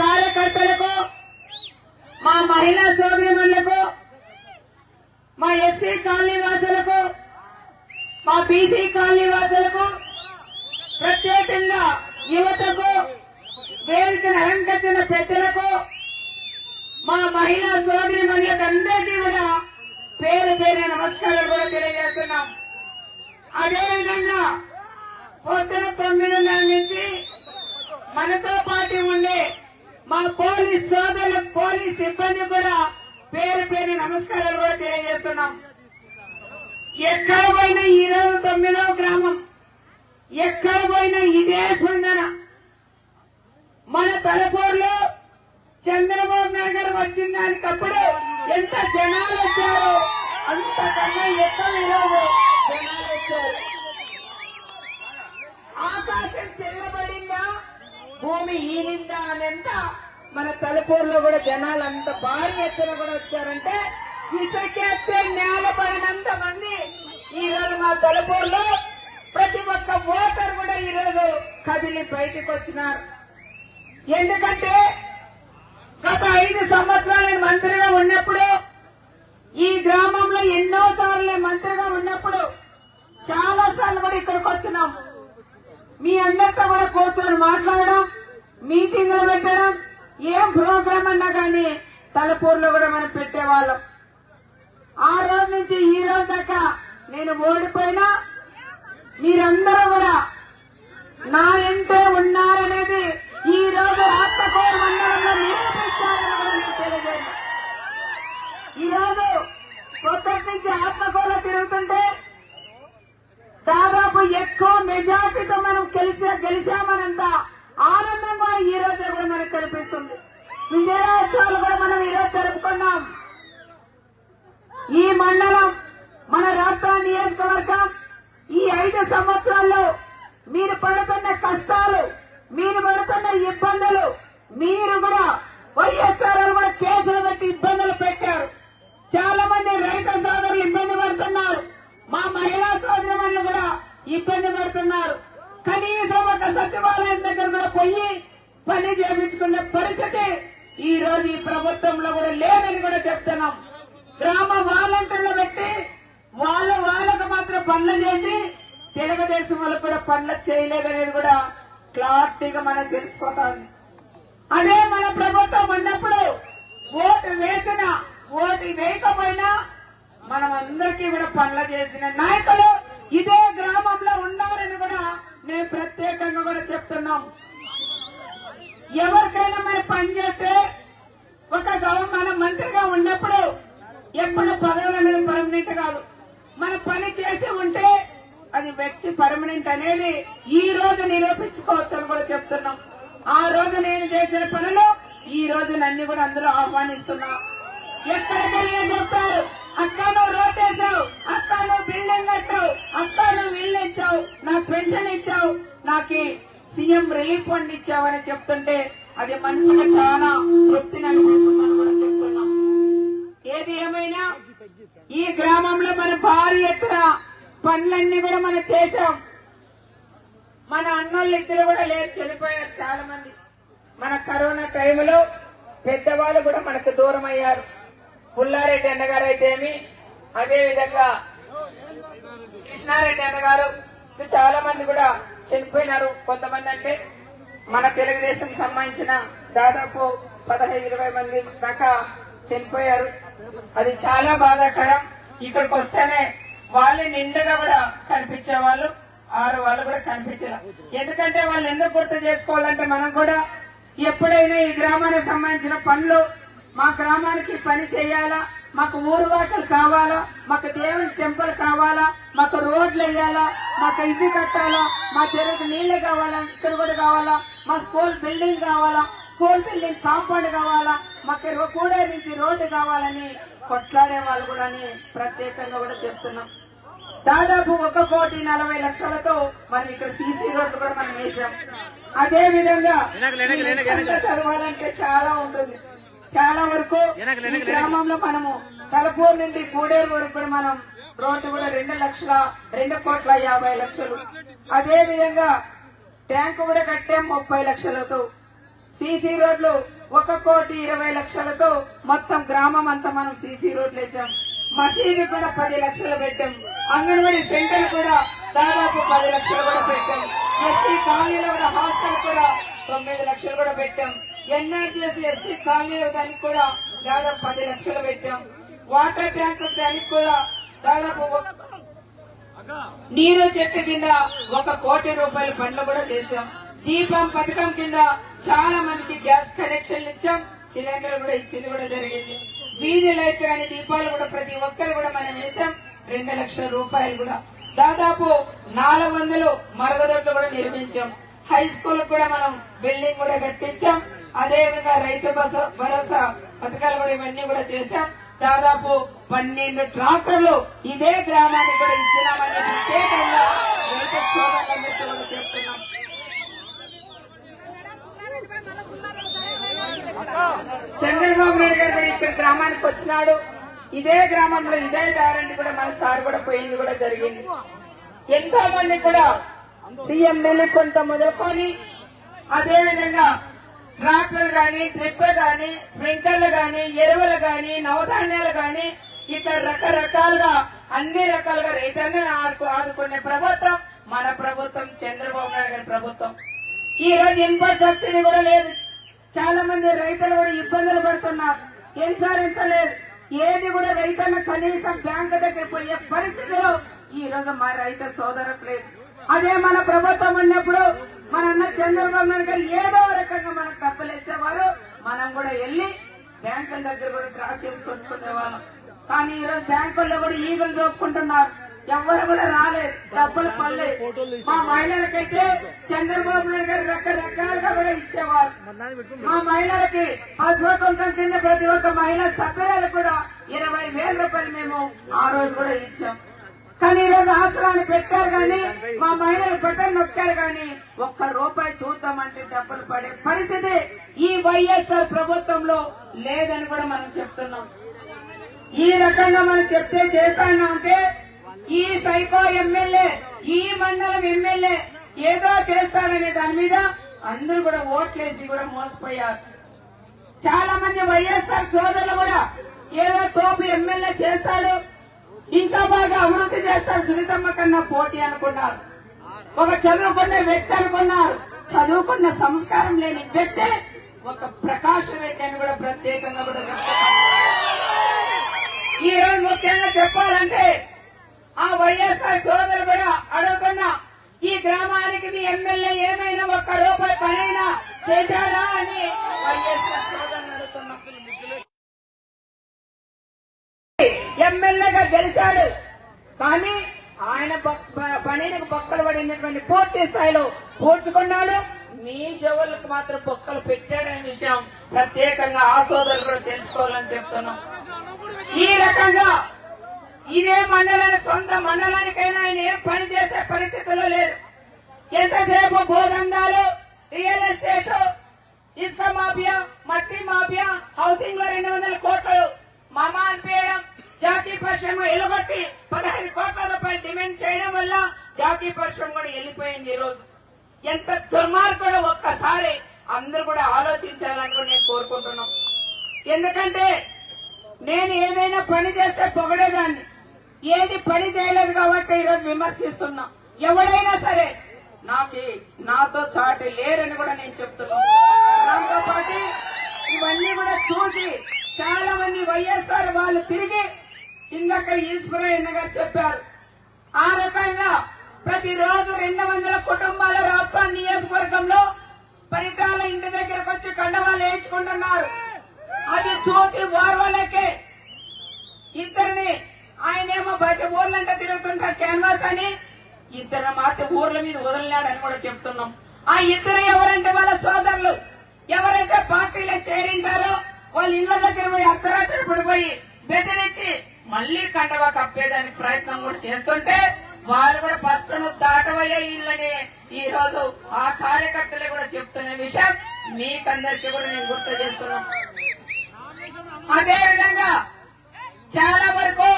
కార్యకర్తలకు మా మహిళా సోదరిమణులకు మా ఎస్సీ కాలనీ వాసులకు మా బీసీ కాలనీ వాసులకు ప్రత్యేకంగా యువతకు వేదికను అలంకరించిన పెద్దలకు మా మహిళా సోదరి మనులకు అందరికీ కూడా పేరు పేరు నమస్కారాలు కూడా తెలియజేస్తున్నాం. అదేవిధంగా పొద్దున తొమ్మిదిన్నర నుంచి మనతో పాటు ఉండే మా పోలీస్ సోదరులు పోలీస్ సిబ్బంది కూడా పేరు పేరు నమస్కారాలు కూడా తెలియజేస్తున్నాం. ఎక్కడ పోయినా ఈ రోజు తొమ్మిదవ గ్రామం. ఎక్కడ పోయినా ఇదే స్పందన. మన తలపూరులో చంద్రబాబు నాయుడు గారు వచ్చిన దానికప్పుడు ఎంత జనాలు వచ్చారో అంతకన్నా ఎక్కువ ఈరోజు జనాలు వచ్చారు. భూమి ఈనిందా అనంత మన తలపూరులో కూడా జనాలు అంత భారీ ఎత్తున కూడా వచ్చారంటే ఇసుకేస్తే నేల పడినంత మంది ఈ రోజు మా తలపూరులో ప్రతి ఒక్క ఓటర్ కూడా ఈ రోజు కదిలి బయటికి వచ్చినారు. ఎందుకంటే గత ఐదు సంవత్సరాలు నేను మంత్రిగా ఉన్నప్పుడు ఈ గ్రామంలో ఎన్నో సార్లు మంత్రిగా ఉన్నప్పుడు చాలా సార్లు కూడా ఇక్కడికి వచ్చినాము. మీ అందరితో కూడా కూర్చొని మాట్లాడడం మీటింగ్లు పెట్టడం ఏం ప్రోగ్రామ్ అన్నా కానీ తలపూర్లో కూడా మనం పెట్టేవాళ్ళం. ఆ రోజు నుంచి ఈ రోజు దాకా నేను ఓడిపోయినా మీరందరూ కూడా నా ఎంటే ఉన్నారనేది ఈ రోజు ఆత్మకూరు మండలంలో నిరూపించాలని కూడా నేను ఈ రోజు నుంచి ఆత్మకూరులో తిరుగుతుంటే దాదాపు ఎక్కువ మెజార్టీతో మనం గెలిచా గెలిచామనంత ఆనందం కూడా ఈ రోజు కూడా మనకు కనిపిస్తుంది. విజయోత్సవాలు కూడా మనం ఈ రోజు జరుపుకున్నాం. ఈ మండలం మన రాష్ట్ర నియోజకవర్గం ఈ ఐదు సంవత్సరాల్లో మీరు పడుతున్న కష్టాలు మీరు పడుతున్న ఇబ్బందులు మీరు కూడా వైఎస్ఆర్ కూడా కేసులు పెట్టి ఇబ్బందులు పెట్టారు. చాలా మంది రైతు సోదరులు ఇబ్బంది పడుతున్నారు. మా మహిళా సోదరులు కూడా ఇబ్బంది పడుతున్నారు. కనీసం ఒక సచివాలయం దగ్గర కూడా పోయి పని చేయించుకునే పరిస్థితి ఈ రోజు ఈ ప్రభుత్వంలో కూడా లేదని కూడా చెప్తున్నాం. గ్రామ వాలంటీర్లు పెట్టి వాళ్ళ వాళ్ళకు మాత్రం పనులు చేసి తెలుగుదేశం వాళ్ళకు కూడా పనులు చేయలేదనేది కూడా క్లారిటీగా మనం తెలిసిపోతుంది. అదే మన ప్రభుత్వం ఉన్నప్పుడు ఓటు వేసిన ఓటు వేయకపోయినా మనం అందరికీ కూడా పనులు చేసిన నాయకులు ఇదే గ్రామంలో ఉన్నారని కూడా నేను ప్రత్యేకంగా కూడా చెప్తున్నాం. ఎవరికైనా మరి పని చేస్తే ఒక గవ- మంత్రిగా ఉన్నప్పుడు ఎప్పుడు పదవులు అనేది పర్మనెంట్ కాదు. మన పని చేసి ఉంటే అది వ్యక్తి పర్మనెంట్ అనేది ఈ రోజు నిరూపించుకోవచ్చు అని కూడా చెప్తున్నాం. ఆ రోజు నేను చేసిన పనులు ఈ రోజు నన్ను కూడా అందరూ ఆహ్వానిస్తున్నా. ఎక్కడికి చెప్తారు అక్క నువ్వు రోటేసావు అక్క నువ్వు బిల్డింగ్ కట్టావు అక్క నువ్వు ఇల్లు ఇచ్చావు నాకు పెన్షన్ ఇచ్చావు నాకు సీఎం రిలీఫ్ ఫండ్ ఇచ్చావని చెప్తుంటే అది మనసుకు చాలా తృప్తిని అనిపిస్తుందని కూడా చెప్తున్నాం. ఏది ఏమైనా ఈ గ్రామంలో మన భారీ ఎత్తున పనులన్నీ కూడా మనం చేశాం. మన అన్నోళ్ళు ఇద్దరు కూడా లేరు చనిపోయారు చాలా మంది మన కరోనా టైంలో పెద్దవాళ్ళు కూడా మనకు దూరం అయ్యారు పుల్లారెడ్డి అన్నగారు అయితే ఏమి కృష్ణారెడ్డి అన్నగారు చాలా మంది కూడా చనిపోయినారు. కొంతమంది అంటే మన తెలుగుదేశం సంబంధించిన దాదాపు పదహైదు ఇరవై మంది దాకా చనిపోయారు. అది చాలా బాధాకరం. ఇక్కడికి వస్తేనే వాళ్ళు నిండగా కూడా కనిపించే వాళ్ళు ఆరు వాళ్ళు కూడా కనిపించారు ఎందుకంటే వాళ్ళు ఎందుకు గుర్తు చేసుకోవాలంటే మనం కూడా ఎప్పుడైనా ఈ గ్రామానికి సంబంధించిన పనులు మా గ్రామానికి పని చేయాలా? మాకు ఊరు వాకలు కావాలా? మాకు దేవుని టెంపుల్ కావాలా? మాకు రోడ్లు వేయాలా? మాకు ఇల్లు కట్టాలా? మా చెరువుకు నీళ్ళు కావాలా? కూడా కావాలా? మా స్కూల్ బిల్డింగ్ కావాలా? స్కూల్ బిల్డింగ్ కాంపౌండ్ కావాలా? మాకు కూడే నుంచి రోడ్డు కావాలని కొట్లాడే వాళ్ళు కూడా అని ప్రత్యేకంగా కూడా చెప్తున్నాం. దాదాపు ఒక కోటి నలభై లక్షలతో మనం ఇక్కడ సీసీ రోడ్లు కూడా మనం వేసాం అదే విధంగా చదవాలంటే చాలా ఉంటుంది. చాలా వరకు ఈ గ్రామంలో మనము తలపూరు నుండి కూడేరు వరకు కూడా మనం రోడ్డు కూడా రెండు లక్షల రెండు కోట్ల యాభై లక్షలు. అదే విధంగా ట్యాంకు కూడా కట్టాం ముప్పై లక్షలతో సీసీ రోడ్లు ఒక కోటి ఇరవై లక్షలతో మొత్తం గ్రామం అంతా మనం సీసీ రోడ్లు వేసాం. మసీదు కూడా పది లక్షలు పెట్టాం. అంగన్వాడీ సెంటర్ కూడా దాదాపు పది లక్షలు కూడా పెట్టాం. ఎస్సీ కాలనీలో కూడా హాస్టల్ కూడా తొమ్మిది లక్షలు కూడా పెట్టాం. ఎన్ఆర్టీఎస్ ఎస్సీ కాలనీలో దానికి కూడా దాదాపు పది లక్షలు పెట్టాం. వాటర్ ట్యాంక్ దానికి కూడా దాదాపు ఒక- నీరు చెట్టు కింద ఒక కోటి రూపాయల పనులు కూడా చేశాం. దీపం పథకం కింద చాలా మందికి గ్యాస్ కనెక్షన్లు ఇచ్చాం. సిలిండర్ కూడా ఇచ్చింది కూడా జరిగింది. వీధి లైట్ కానీ దీపాలు కూడా ప్రతి ఒక్కరు కూడా మనం వేసాం రెండు లక్షల రూపాయలు కూడా. దాదాపు నాలుగు వందలు మరగదొడ్లు కూడా నిర్మించాం. హై స్కూల్ కూడా మనం బిల్డింగ్ కూడా కట్టించాం. అదే విధంగా రైతు భరోసా పథకాలు కూడా ఇవన్నీ కూడా చేశాం. దాదాపు పన్నెండు ట్రాక్టర్లు ఇదే గ్రామానికి కూడా ఇచ్చినామని ప్రత్యేకంగా రైతు సోదరులందరికీ కూడా చెప్తున్నాం. చంద్రబాబు నాయుడు గారు ఇక్కడ గ్రామానికి వచ్చినాడు. ఇదే గ్రామంలో ఇదే దారండి కూడా మన సార్ కూడా పోయింది కూడా జరిగింది. ఎంతో మంది కూడా సీఎం కొంత మొదలుకొని అదేవిధంగా ట్రాక్టర్లు కానీ గాని కానీ స్ప్రింక్లర్లు కానీ ఎరువులు కానీ నవధాన్యాలు కానీ ఇతర రకరకాలుగా అన్ని రకాలుగా రైతులను ఆడుకు ఆదుకునే ప్రభుత్వం మన ప్రభుత్వం చంద్రబాబు నాయుడు గారి ప్రభుత్వం. ఈ రోజు ఇన్పుట్ సబ్సిడీ కూడా లేదు. చాలా మంది రైతులు కూడా ఇబ్బందులు పడుతున్నారు. ఇన్సూరెన్స్ లేదు. ఏది కూడా రైతన్న కనీసం బ్యాంకు దగ్గర పోయే పరిస్థితిలో ఈ రోజు మా రైతు సోదరులకు లేదు. అదే మన ప్రభుత్వం ఉన్నప్పుడు మన చంద్రబాబు నాయుడు గారు ఏదో రకంగా మనకు డబ్బులు మనం కూడా వెళ్ళి బ్యాంకుల దగ్గర కూడా డ్రా చేసుకొచ్చుకునే వాళ్ళం. కానీ ఈరోజు బ్యాంకుల్లో కూడా ఈగలు దోపుకుంటున్నారు. ఎవరు కూడా రాలేదు. డబ్బులు పడలేదు. మా మహిళలకైతే చంద్రబాబు నాయుడు గారు రకరకాలుగా కూడా ఇచ్చేవారు. మా మహిళలకి పశువు కింద ప్రతి ఒక్క మహిళ సభ్యురాలు కూడా ఇరవై వేల రూపాయలు మేము ఆ రోజు కూడా ఇచ్చాం. కానీ ఈ రోజు ఆసరాన్ని పెట్టారు కానీ మా మహిళలు బటన్ నొక్కారు కానీ ఒక్క రూపాయి చూద్దామంటే డబ్బులు పడే పరిస్థితి ఈ వైఎస్ఆర్ ప్రభుత్వంలో లేదని కూడా మనం చెప్తున్నాం. ఈ రకంగా మనం చెప్తే చేస్తాను అంటే ఈ సైకో ఎమ్మెల్యే ఈ మండలం ఎమ్మెల్యే ఏదో చేస్తారనే దాని మీద అందరూ కూడా ఓట్లేసి కూడా మోసపోయారు. చాలా మంది వైఎస్ఆర్ సోదరులు కూడా ఏదో తోపు ఎమ్మెల్యే చేస్తాడు ఇంకా బాగా అభివృద్ధి చేస్తారు సునీతమ్మ కన్నా పోటీ అనుకున్నారు. ఒక చదువుకున్న వ్యక్తి అనుకున్నారు. చదువుకున్న సంస్కారం లేని వ్యక్తి ఒక ప్రకాష్ రెడ్డి అని కూడా ప్రత్యేకంగా కూడా ఈ రోజు ముఖ్యంగా చెప్పాలంటే ఆ వైఎస్ఆర్ సోదరు కూడా అడుగుతున్నా ఈ గ్రామానికి మీ ఎమ్మెల్యే ఏమైనా ఒక్క రూపాయి పనైనా చేశారా అని వైఎస్ఆర్ చేశాడు. కానీ ఆయన పనిని పనికి బొక్కలు పడినటువంటి పూర్తి స్థాయిలో పూడ్చుకున్నాడు మీ జవులకు మాత్రం బొక్కలు పెట్టాడనే విషయం ప్రత్యేకంగా ఆ సోదరులు కూడా తెలుసుకోవాలని చెప్తున్నాం. ఈ రకంగా ఇదే మండలానికి సొంత మండలానికైనా ఆయన ఏం పని చేసే పరిస్థితుల్లో లేదు ఎంతసేపు భూదందాలు రియల్ ఎస్టేట్ ఇసుక మాఫియా మట్టి మాఫియా హౌసింగ్లో రెండు వందల కోట్లు మామా అనిపించడం పరిశ్రమ ఎలుగొట్టి పదహైదు కోట్ల రూపాయలు డిమాండ్ చేయడం వల్ల జాతీయ పరిశ్రమ కూడా వెళ్ళిపోయింది ఈ రోజు. ఎంత దుర్మార్గుడు ఒక్కసారి అందరూ కూడా ఆలోచించాలని కూడా నేను కోరుకుంటున్నాం. ఎందుకంటే నేను ఏదైనా పని చేస్తే పొగడేదాన్ని. ఏది పని చేయలేదు కాబట్టి ఈరోజు విమర్శిస్తున్నా. ఎవడైనా సరే నాకు నాతో చాటి లేరని కూడా నేను చెప్తున్నాను దాంతో పాటు ఇవన్నీ కూడా చూసి చాలా మంది వైఎస్ఆర్ వాళ్ళు తిరిగి ఇందాక ఈశ్వరయ్య గారు చెప్పారు. ఆ రకంగా ప్రతిరోజు రెండు వందల కుటుంబాల రాష్ట్ర నియోజకవర్గంలో పరిటాల ఇంటి దగ్గరకు వచ్చి కండవాళ్ళు వేయించుకుంటున్నారు. అది చూసి ఓర్వలేకే ఇద్దరిని ఆయనేమో బయట ఊర్లంటే తిరుగుతుంటారు క్యాన్వాస్ అని. ఇద్దరు మాత్ర ఊర్ల మీద వదిలినాడని కూడా చెప్తున్నాం. ఆ ఇద్దరు ఎవరంటే వాళ్ళ సోదరులు? ఎవరైతే పార్టీలో చేరింటారో వాళ్ళ ఇళ్ళ దగ్గర పోయి అర్ధరాత్రి పడిపోయి బెదిరించి మళ్ళీ కండవా కప్పేదానికి ప్రయత్నం కూడా చేస్తుంటే వారు కూడా ఫస్ట్ దాటవయ్యే ఇళ్ళని. ఈ రోజు ఆ కార్యకర్తలే కూడా చెప్తున్న విషయం మీకందరికీ కూడా నేను గుర్తు చేస్తున్నాను. అదే విధంగా చాలా వరకు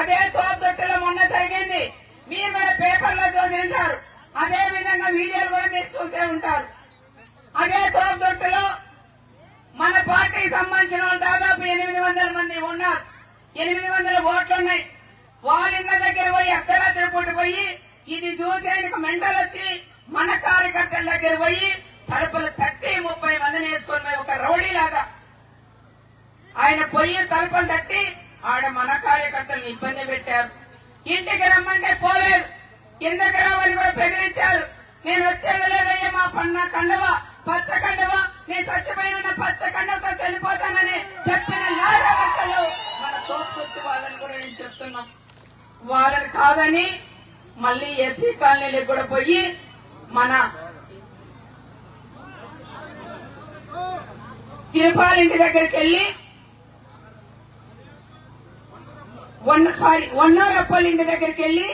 అదే తోపుదొట్టులో మొన్న జరిగింది. మీరు కూడా పేపర్లో చూసి ఉంటారు అదే విధంగా వీడియోలు కూడా మీరు చూసే ఉంటారు. అదే తోపుదొట్టలో మన పార్టీకి సంబంధించిన వాళ్ళు దాదాపు ఎనిమిది వందల మంది ఉన్నారు. ఎనిమిది వందల ఓట్లున్నాయి. వాళ్ళ దగ్గర పోయి అర్ధరాత్రి పూట పోయి ఇది చూసేందుకు ఆయనకు మెంటల్ వచ్చి మన కార్యకర్తల దగ్గర పోయి తలుపులు తట్టి ముప్పై మందిని వేసుకొని పోయి ఒక రౌడీలాగా ఆయన పోయి తలుపులు తట్టి ఆడ మన కార్యకర్తలను ఇబ్బంది పెట్టారు. ఇంటికి రమ్మంటే పోలేదు. ఎందుకు రావని కూడా బెదిరించారు. నేను వచ్చేది లేదయ్యా మా పన్న కండవ పచ్చ కండవ. నీ చచ్చిపోయిన ఉన్న పచ్చ కండవతో చనిపోతానని చెప్పిన నారాగట్టలు మన వాళ్ళని కూడా నేను చెప్తున్నాం. వాళ్ళని కాదని మళ్ళీ ఎస్సీ కాలనీలకు కూడా పోయి మన తిరుపాల ఇంటి దగ్గరికి వెళ్ళి వన్ సారీ వన్నోరప్పల్ ఇంటి దగ్గరికి వెళ్ళి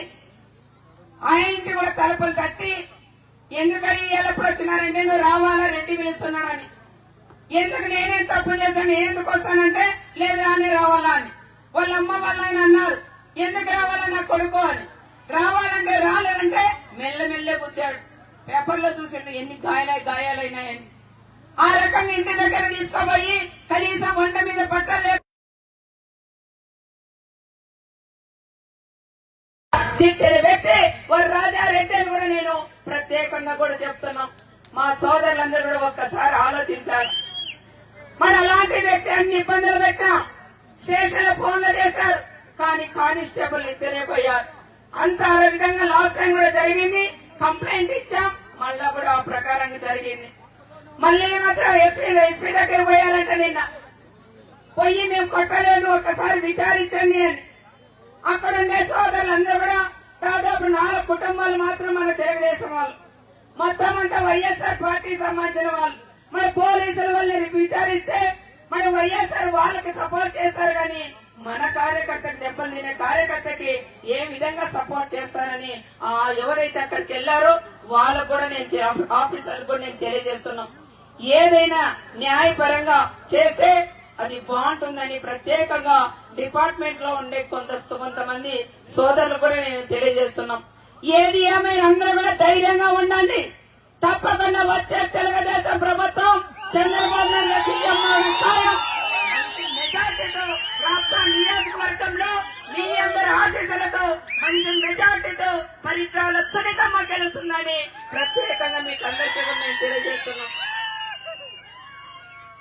ఆ ఇంటి కూడా తలుపులు తట్టి ఎందుకని ఎప్పుడు వచ్చినారంటే నువ్వు రావాలా రెడ్డి పిలుస్తున్నాడని ఎందుకు నేనేం తప్పు చేశాను? నేను ఎందుకు వస్తానంటే లేదా అని రావాలా అని. వాళ్ళ అమ్మ వాళ్ళ ఆయన అన్నారు. ఎందుకు రావాలని నాకు కొడుకు అని. రావాలంటే రాలేదంటే మెల్లమెల్లే గుద్దాడు. పేపర్లో చూసిండు ఎన్ని గాయాలై గాయాలైనాయని. ఆ రకంగా ఇంటి దగ్గర తీసుకోపోయి కనీసం వంట మీద పట్టలే తిట్టిన వ్యక్తి వారు రాజారెడ్డి అని కూడా నేను ప్రత్యేకంగా కూడా చెప్తున్నాం. మా సోదరులందరూ కూడా ఒక్కసారి ఆలోచించాలి. మన అలాంటి వ్యక్తి అన్ని ఇబ్బందులు పెట్టా స్టేషన్ ఫోన్లు చేశారు. కానీ కానిస్టేబుల్ ఇద్దరే అంత ఆ విధంగా లాస్ట్ టైం కూడా జరిగింది. కంప్లైంట్ ఇచ్చాం. మళ్ళా కూడా ఆ ప్రకారంగా జరిగింది. మళ్ళీ మాత్రం ఎస్పీ ఎస్పీ దగ్గర పోయారంట నిన్న. పోయి మేము కొట్టలేదు. ఒకసారి విచారించండి అని. అక్కడ ఉండే సోదరులందరూ కూడా దాదాపు నాలుగు కుటుంబాలు మాత్రం మన తెలుగుదేశం వాళ్ళు. మొత్తం అంతా వైఎస్ఆర్ పార్టీ సంబంధించిన వాళ్ళు. మరి పోలీసులు వాళ్ళని విచారిస్తే మన వైఎస్ఆర్ వాళ్ళకి సపోర్ట్ చేస్తారు కానీ మన కార్యకర్తకి దెబ్బలు తినే కార్యకర్తకి ఏ విధంగా సపోర్ట్ చేస్తారని ఆ ఎవరైతే అక్కడికి వెళ్ళారో వాళ్ళకు కూడా నేను ఆఫీసర్ కూడా నేను తెలియజేస్తున్నాను ఏదైనా న్యాయపరంగా చేస్తే అది బాగుంటుందని ప్రత్యేకంగా డిపార్ట్మెంట్లో ఉండే కొంత కొంతమంది సోదరులు కూడా నేను తెలియజేస్తున్నాం. ఏది ఏమైనా అందరూ కూడా ధైర్యంగా ఉండండి. తప్పకుండా వచ్చే తెలుగుదేశం ప్రభుత్వం చంద్రబాబు నాయుడు సీఎం సాయం మెజార్టీతో రాష్ట్ర నియోజకవర్గంలో మీ అందరి ఆశీస్సులతో మంచి మెజార్టీతో పరిసరాల సున్నితమ్మ గెలుస్తుందని ప్రత్యేకంగా మీకు అందరికీ నేను తెలియజేస్తున్నాం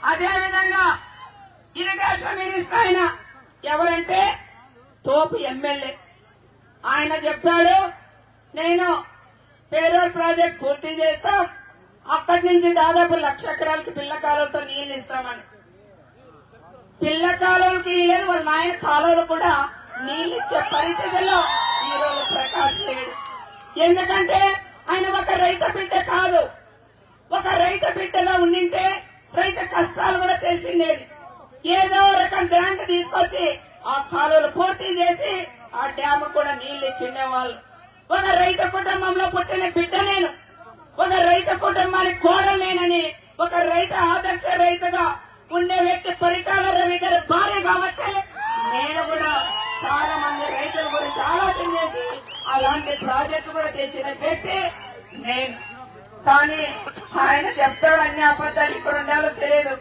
అదేవిధంగా ఇరిగేషన్ మినిస్టర్ ఆయన ఎవరంటే తోపు ఎమ్మెల్యే. ఆయన చెప్పాడు నేను పేరూర్ ప్రాజెక్ట్ పూర్తి చేస్తాం అక్కడి నుంచి దాదాపు లక్ష ఎకరాలకి పిల్ల కాలువలతో నీళ్ళు ఇస్తామని. పిల్ల కాలువలకి లేదు వాళ్ళ నాయన కాలువలు కూడా నీళ్ళు ఇచ్చే పరిస్థితుల్లో ఈ రోజు ప్రకాష్ లేడు. ఎందుకంటే ఆయన ఒక రైతు బిడ్డ కాదు. ఒక రైతు బిడ్డగా ఉండింటే రైతు కష్టాలు కూడా తెలిసిండేది ఏదో రకం గ్రాంట్ తీసుకొచ్చి ఆ కాలువలు పూర్తి చేసి ఆ డ్యామ్ కూడా నీళ్ళు ఇచ్చిండే వాళ్ళు. ఒక రైతు కుటుంబంలో పుట్టిన బిడ్డ నేను. ఒక రైతు కుటుంబానికి కోడలు నేనని ఒక రైత ఆదర్శ రైతుగా ఉండే వ్యక్తి పరిటాల రవి గారి భార్య కాబట్టి నేను కూడా చాలా మంది రైతులు కూడా చాలా తినేసి అలాంటి ప్రాజెక్టు కూడా తెచ్చిన వ్యక్తి నేను. కానీ ఆయన చెప్తాడు అన్ని అబద్ధాలు ఇక్కడ ఉండాలో తెలియదు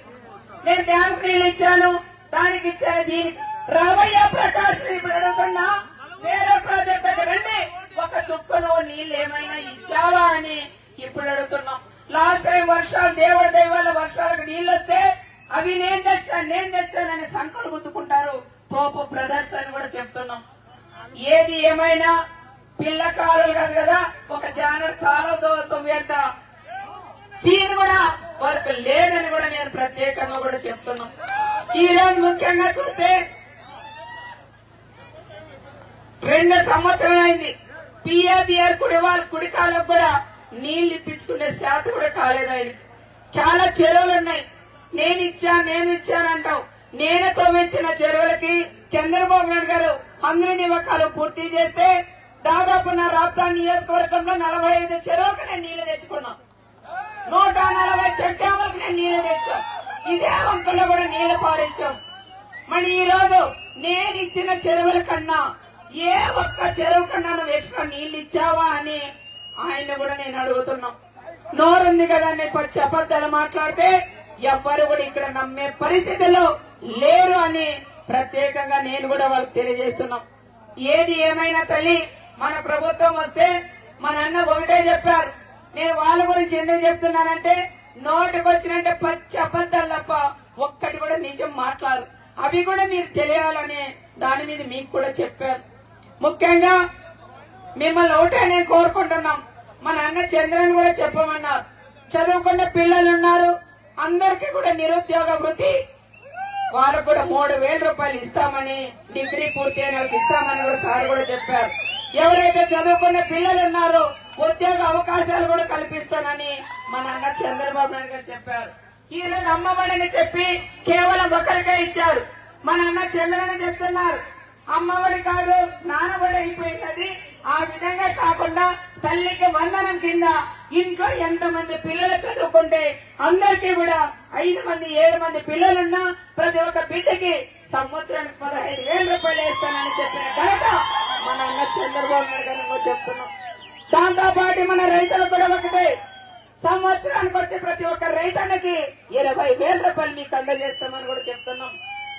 నేను డ్యామ్ నీళ్ళు ఇచ్చాను దానికి ఇచ్చాను దీనికి. రామయ్య ప్రకాష్ ఇప్పుడు అడుగుతున్నా వేరే ప్రాజెక్ట్ దగ్గర రండి ఒక చుక్కలో నీళ్ళు ఏమైనా ఇచ్చావా అని ఇప్పుడు అడుగుతున్నాం. లాస్ట్ టైం వర్షాలు దేవుడి దైవాల వర్షాలకు నీళ్ళు వస్తే అవి నేను తెచ్చాను నేను తెచ్చానని సంకలు గుద్దుకుంటారు. తోపు బ్రదర్స్ అని కూడా చెప్తున్నాం. ఏది ఏమైనా పిల్ల కాలువలు కాదు కదా ఒక జానర్ కాలువతో తొవ్వేంత దీని కూడా వర్క్ లేదని కూడా నేను ప్రత్యేకంగా కూడా చెప్తున్నాం. ఈ రోజు ముఖ్యంగా చూస్తే రెండు సంవత్సరం అయింది. పిఏబిఆర్ కుడి వాళ్ళ కుడికాలకు కూడా నీళ్ళు ఇప్పించుకునే శాత కూడా కాలేదు ఆయన చాలా చెరువులు ఉన్నాయి. నేను ఇచ్చా నేను ఇచ్చానంటావు నేను తోమించిన చెరువులకి చంద్రబాబు నాయుడు గారు అందరి నిమ్మకాలు పూర్తి చేస్తే దాదాపు నా రాప్తా నియోజకవర్గంలో నలభై ఐదు చెరువులకు నేను నీళ్ళు తెచ్చుకున్నా. నూట నలభై చెట్టామలకు నేను నీళ్ళు తెచ్చాం. ఇదే వంకల్లో కూడా నీళ్ళు పారించాం. మరి ఈ రోజు నేను ఇచ్చిన చెరువుల కన్నా ఏ ఒక్క చెరువు కన్నా నువ్వు ఎక్స్ట్రా నీళ్ళు ఇచ్చావా అని ఆయన కూడా నేను అడుగుతున్నాం. నోరుంది కదా నేను పచ్చి అబద్ధాలు మాట్లాడితే ఎవ్వరు కూడా ఇక్కడ నమ్మే పరిస్థితిలో లేరు అని ప్రత్యేకంగా నేను కూడా వాళ్ళకి తెలియజేస్తున్నాం. ఏది ఏమైనా తల్లి మన ప్రభుత్వం వస్తే మన అన్న ఒకటే చెప్పారు. నేను వాళ్ళ గురించి ఎందుకు చెప్తున్నానంటే నోటికి వచ్చినంటే పచ్చి అబద్ధాలు తప్ప ఒక్కటి కూడా నిజం మాట్లాడు అవి కూడా మీరు తెలియాలనే దాని మీద మీకు కూడా చెప్పారు ముఖ్యంగా మిమ్మల్ని ఒకటే నేను కోరుకుంటున్నాం. మన అన్న చంద్రని కూడా చెప్పమన్నారు. చదువుకున్న పిల్లలు ఉన్నారు. అందరికీ కూడా నిరుద్యోగ వృత్తి. వారు కూడా మూడు వేల రూపాయలు ఇస్తామని డిగ్రీ పూర్తి అయిన వాళ్ళకి ఇస్తామని కూడా సార్ కూడా చెప్పారు. ఎవరైతే చదువుకున్న పిల్లలు ఉన్నారో ఉద్యోగ అవకాశాలు కూడా కల్పిస్తానని మన అన్న చంద్రబాబు నాయుడు గారు చెప్పారు. ఈ రోజు అమ్మఒడిని చెప్పి కేవలం ఒకరికే ఇచ్చారు. మన అన్న చంద్రని చెప్తున్నారు. అమ్మఒడి కాదు నానబడి అది ఆ విధంగా కాకుండా తల్లికి వందనం కింద ఇంట్లో ఎంత మంది పిల్లలు చదువుకుంటే అందరికీ కూడా ఐదు మంది ఏడు మంది పిల్లలున్నా ప్రతి ఒక్క బిడ్డకి సంవత్సరానికి పదహైదు వేల రూపాయలు వేస్తానని చెప్పిన ఘనత మన అన్న చంద్రబాబు నాయుడు గారు కూడా చెప్తున్నాం. దాంతో పాటు మన రైతులు కూడా ఒకటే. సంవత్సరానికి వచ్చే ప్రతి ఒక్క రైతన్నకి ఇరవై వేల రూపాయలు మీకు అందజేస్తామని కూడా చెప్తున్నాం.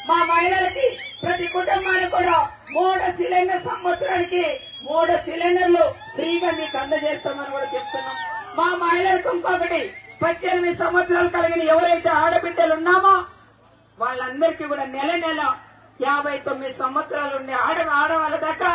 మా మహిళలకి ప్రతి కుటుంబానికి కూడా మూడు సిలిండర్ సంవత్సరానికి మూడు సిలిండర్లు ఫ్రీగా మీకు అందజేస్తామని కూడా చెప్తున్నాం. మా మహిళలకు ఇంకొకటి పద్దెనిమిది సంవత్సరాలు కలిగిన ఎవరైతే ఆడబిడ్డలు ఉన్నామో వాళ్ళందరికీ కూడా నెల నెల యాభై తొమ్మిది సంవత్సరాలు ఉండే ఆడ ఆడవాళ్ళ దాకా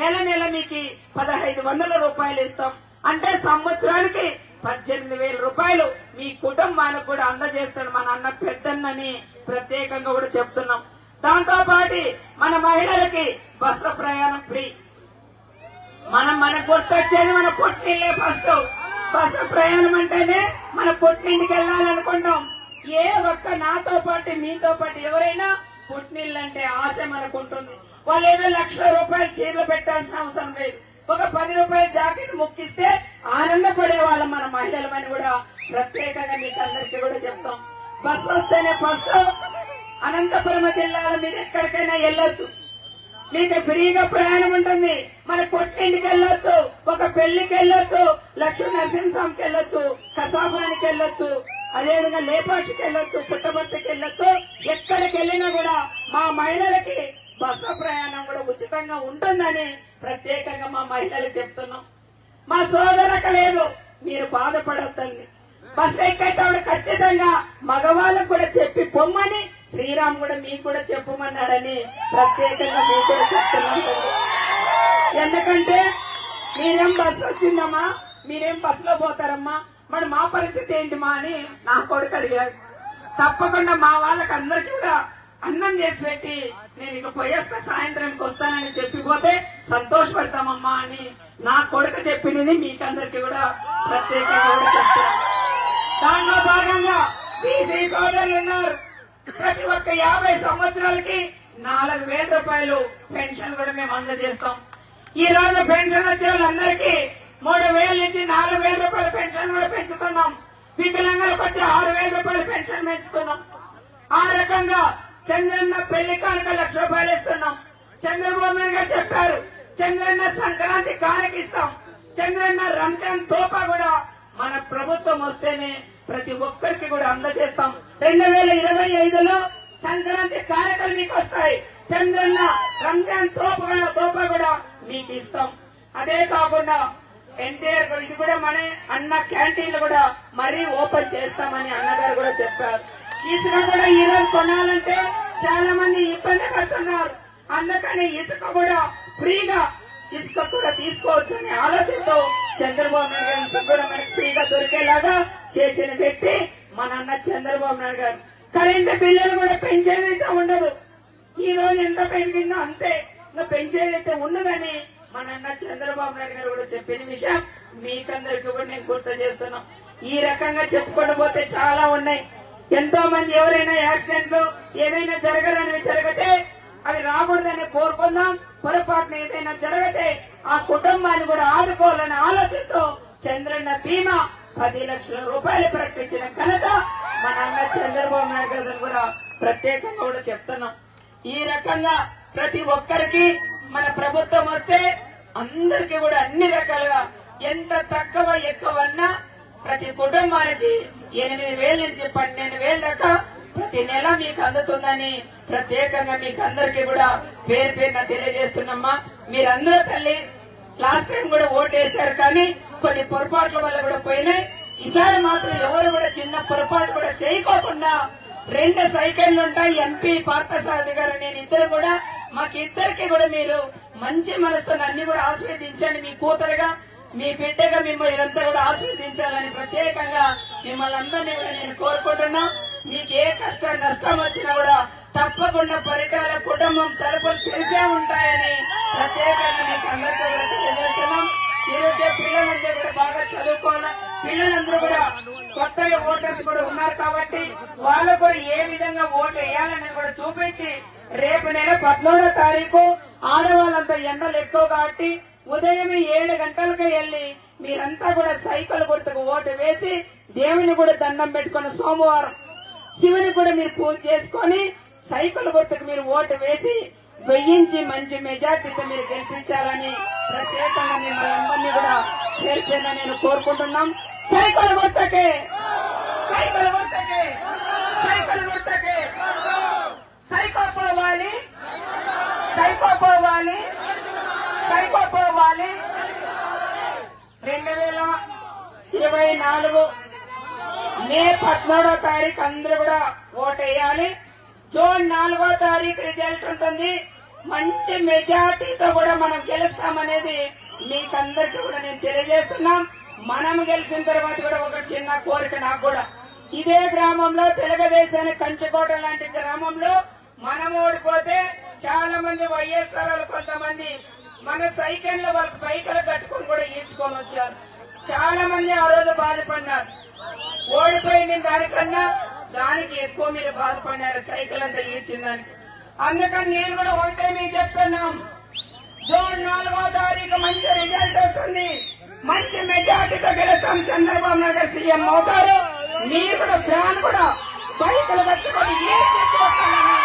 నెల నెల మీకు పదహైదు వందల రూపాయలు ఇస్తాం. అంటే సంవత్సరానికి పద్దెనిమిది వేల రూపాయలు మీ కుటుంబానికి కూడా అందజేస్తాడు మన అన్న పెద్దన్నని ప్రత్యేకంగా కూడా చెప్తున్నాం. దాంతో పాటు మన మహిళలకి బస్సు ప్రయాణం ఫ్రీ. మనం మన గుర్తొచ్చేది మన పుట్టిల్లే ఫస్ట్. బస్సు ప్రయాణం అంటేనే మన పుట్టింటికి వెళ్ళాలనుకుంటాం. ఏ ఒక్క నాతో పాటు మీతో పాటు ఎవరైనా పుట్టినిల్లు అంటే ఆశ మనకు ఉంటుంది వాళ్ళు ఏదో లక్ష రూపాయలు చీరలు పెట్టాల్సిన అవసరం లేదు. ఒక పది రూపాయల జాకెట్ ముక్కిస్తే ఆనందపడే వాళ్ళం మన మహిళలమని కూడా ప్రత్యేకంగా మీకు అందరికీ కూడా చెప్తాం. బస్సు వస్తేనే ఫస్ట్ అనంతపురం జిల్లాలో మీరు ఎక్కడికైనా వెళ్ళొచ్చు. మీకు ఫ్రీగా ప్రయాణం ఉంటుంది. మన పొట్టింటికి వెళ్ళొచ్చు ఒక పెళ్ళికి వెళ్ళొచ్చు లక్ష్మీ నరసింహస్వామికి వెళ్ళొచ్చు కసాపురానికి వెళ్ళొచ్చు అదేవిధంగా లేపాక్షికి వెళ్ళొచ్చు పుట్టబర్తికి వెళ్ళొచ్చు ఎక్కడికి వెళ్ళినా కూడా మా మహిళలకి బస్సు ప్రయాణం కూడా ఉచితంగా ఉంటుందని ప్రత్యేకంగా మా మహిళలు చెప్తున్నాం. మా సోదరక లేదు మీరు బాధపడొద్దండి. బస్సు ఎక్కేటప్పుడు ఖచ్చితంగా మగవాళ్ళకు కూడా చెప్పి పొమ్మని. శ్రీరామ్ కూడా మీకు కూడా చెప్పమన్నాడని ప్రత్యేకంగా మీకు కూడా చెప్తున్నాను. ఎందుకంటే మీరేం బస్సు వచ్చిందమ్మా? మీరేం బస్సులో పోతారమ్మా? మరి మా పరిస్థితి ఏంటి మా అని నా కొడుకు అడిగాడు. తప్పకుండా మా వాళ్ళకి అందరికీ కూడా అన్నం చేసి పెట్టి నేను ఇక పోయేస్తా సాయంత్రానికి వస్తానని చెప్పిపోతే సంతోషపడతామమ్మా అని నా కొడుకు చెప్పినది మీకందరికీ కూడా ప్రత్యేకంగా కూడా చెప్తాను దానిలో భాగంగా బీసీ సోదరులు ఉన్నారు. ప్రతి ఒక్క యాభై సంవత్సరాలకి నాలుగు వేల రూపాయలు పెన్షన్ కూడా మేము అందజేస్తాం. ఈ రోజు పెన్షన్ వచ్చే వాళ్ళందరికీ మూడు వేల నుంచి నాలుగు వేల రూపాయల పెన్షన్ కూడా పెంచుతున్నాం. వికలాంగులకు వచ్చి ఆరు వేల రూపాయల పెన్షన్ పెంచుతున్నాం. ఆ రకంగా చంద్రన్న పెళ్ళి కానుక లక్ష రూపాయలు ఇస్తున్నాం. చంద్రబాబు గారు చెప్పారు చంద్రన్న సంక్రాంతి కానుక ఇస్తాం. చంద్రన్న రంజాన్ తోపా కూడా మన ప్రభుత్వం వస్తేనే ప్రతి ఒక్కరికి కూడా అందజేస్తాం. రెండు వేల ఇరవై ఐదులో సంక్రాంతి కానుకలు మీకు వస్తాయి. చంద్రన్న రంజాన్ తోప తోప కూడా మీకు ఇస్తాం. అదే కాకుండా ఎన్టీఆర్ ఇది కూడా మన అన్న క్యాంటీన్లు కూడా మరీ ఓపెన్ చేస్తామని అన్నగారు కూడా చెప్పారు. ఇసుక కూడా ఈ రోజు కొనాలంటే చాలా మంది ఇబ్బంది పడుతున్నారు. అందుకని ఇసుక కూడా ఫ్రీగా ఇసుక కూడా తీసుకోవచ్చు అనే ఆలోచనతో చంద్రబాబు నాయుడు గారు ఇసుక కూడా ఫ్రీగా దొరికేలాగా చేసిన వ్యక్తి మన అన్న చంద్రబాబు నాయుడు గారు. కరెంటు బిల్లులు కూడా పెంచేదైతే ఉండదు. ఈ రోజు ఎంత పెరిగిందో అంతే. ఇంకా పెంచేదైతే ఉండదని మన అన్న చంద్రబాబు నాయుడు గారు కూడా చెప్పిన విషయం మీకందరికీ కూడా నేను గుర్తు చేస్తున్నాం. ఈ రకంగా చెప్పుకుండా పోతే చాలా ఉన్నాయి. ఎంతో మంది ఎవరైనా యాక్సిడెంట్లు ఏదైనా జరగరని జరిగితే అది రాకూడదని కోరుకుందాం. పొరపాటున ఏదైనా జరిగితే ఆ కుటుంబాన్ని కూడా ఆదుకోవాలనే ఆలోచనతో చంద్రన్న బీమా పది లక్షల రూపాయలు ప్రకటించిన ఘనత మన అన్న చంద్రబాబు నాయుడు గారు కూడా ప్రత్యేకంగా కూడా చెప్తున్నాం. ఈ రకంగా ప్రతి ఒక్కరికి మన ప్రభుత్వం వస్తే అందరికీ కూడా అన్ని రకాలుగా ఎంత తక్కువ ఎక్కువన్నా ప్రతి కుటుంబానికి ఎనిమిది వేల నుంచి పన్నెండు వేల దాకా ప్రతి నెల మీకు అందుతుందని ప్రత్యేకంగా మీకు అందరికి కూడా పేరు పేరున తెలియజేస్తున్నామ్మా మీరందరూ తల్లి లాస్ట్ టైం కూడా ఓటేశారు కానీ కొన్ని పొరపాట్ల వల్ల కూడా పోయినాయి. ఈసారి మాత్రం ఎవరు కూడా చిన్న పొరపాటు కూడా చేయకోకుండా రెండు సైకిళ్ళు ఉంటాయి ఎంపీ పార్థసారథి గారు నేను ఇద్దరు కూడా. మాకు ఇద్దరికి కూడా మీరు మంచి మనసుతో అన్ని కూడా ఆస్వాదించండి మీ కూతురుగా మీ బిడ్డగా మిమ్మల్ని ఇదంతా కూడా ఆస్వాదించాలని ప్రత్యేకంగా మిమ్మల్ని అందరినీ కూడా నేను కోరుకుంటున్నా. మీకు ఏ కష్టం నష్టం వచ్చినా కూడా తప్పకుండా పరిటాల కుటుంబం తరపులు తెలిసే ఉంటాయని ప్రత్యేకంగా మీకు అందరికీ కూడా తెలియజేస్తున్నాం. ఈరోజు పిల్లలందరూ కూడా బాగా చదువుకోవాలి? పిల్లలందరూ కూడా కొత్తగా ఓటర్స్ కూడా ఉన్నారు కాబట్టి వాళ్ళు కూడా ఏ విధంగా ఓటు వేయాలని కూడా చూపించి రేపు నెల పద్నాలుగో తారీఖు ఆడవాళ్ళంతా ఎండలు ఎక్కువ కాబట్టి ఉదయం ఏడు గంటలకు వెళ్ళి మీరంతా కూడా సైకిల్ గుర్తుకు ఓటు వేసి దేవుని కూడా దండం పెట్టుకున్న సోమవారం శివుని కూడా మీరు పూజ చేసుకొని సైకిల్ గుర్తుకు మీరు ఓటు వేసి వెయ్యించి మంచి మెజార్టీతో మీరు గెలిపించాలని ప్రత్యేకంగా మిమ్మల్ని అందరినీ కూడా చేర్చేలా నేను కోరుకుంటున్నాం. సైకిల్ గుర్తకే సైకిల్ గుర్తకే సైకిల్ గుర్తకే సైకో పోవాలి! సైకో పోవాలి! సైకో పోవాలి! రెండు వేల ఇరవై నాలుగు మే పద్మూడో తారీఖు అందరూ కూడా ఓటు వేయాలి జూన్ నాలుగో తారీఖు రిజల్ట్ ఉంటుంది. మంచి మెజార్టీతో కూడా మనం గెలుస్తామనేది మీకందరికీ కూడా నేను తెలియజేస్తున్నాం. మనం గెలిచిన తర్వాత కూడా ఒక చిన్న కోరిక నాకు కూడా. ఇదే గ్రామంలో తెలుగుదేశానికి కంచుకోట లాంటి గ్రామంలో మనం ఓడిపోతే చాలా మంది వైఎస్ఆర్ వాళ్ళు కొంతమంది మన సైకిళ్ళ వాళ్ళకి బైకులు కట్టుకొని కూడా ఈడ్చుకొని వచ్చారు. చాలా మంది ఆ రోజు బాధపడినారు ఓడిపోయింది దానికన్నా దానికి ఎక్కువ మీరు బాధపడినారు. సైకిల్ అంతా ఈడ్చిన దానికి అందుకని నేను కూడా ఒకటే మీకు చెప్తున్నాం. జూన్ నాలుగో తారీఖు మంచి రిజల్ట్ వస్తుంది. మంచి మెజార్టీతో గెలుస్తాం చంద్రబాబు నాయుడు సీఎం అవుతారు మీరు కూడా ఫ్యాన్ కూడా బైకులు కట్టుకొని ఏ చెట్టు వస్తారని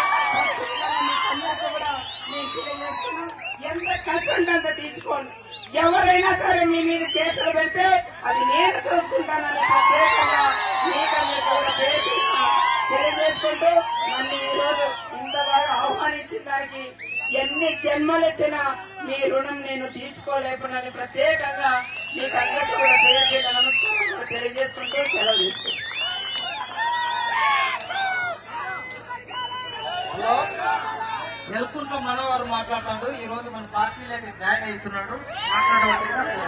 అందరికీ కూడా నేను తెలియజేస్తున్నాను. ఎంత కష్టం ఉంటే అంత తీసుకోండి ఎవరైనా సరే మీ మీద కేసులు పెడితే అది నేను చూసుకుంటానని తెలియజేసుకుంటూ నన్ను ఈరోజు ఇంత బాగా ఆహ్వానించిన దానికి ఎన్ని జన్మలెత్తినా మీ రుణం నేను తీర్చుకోలేకున్నాను ప్రత్యేకంగా మీకు అందరికీ కూడా పేరు నమస్కారం తెలియజేసుకుంటూ సెలవు తీసుకుంటాను హలో మనవారు మాట్లాడతాడు. ఈ రోజు మన పార్టీలోకి జాయిన్ అవుతున్నాడు. మాట్లాడవలసిందిగా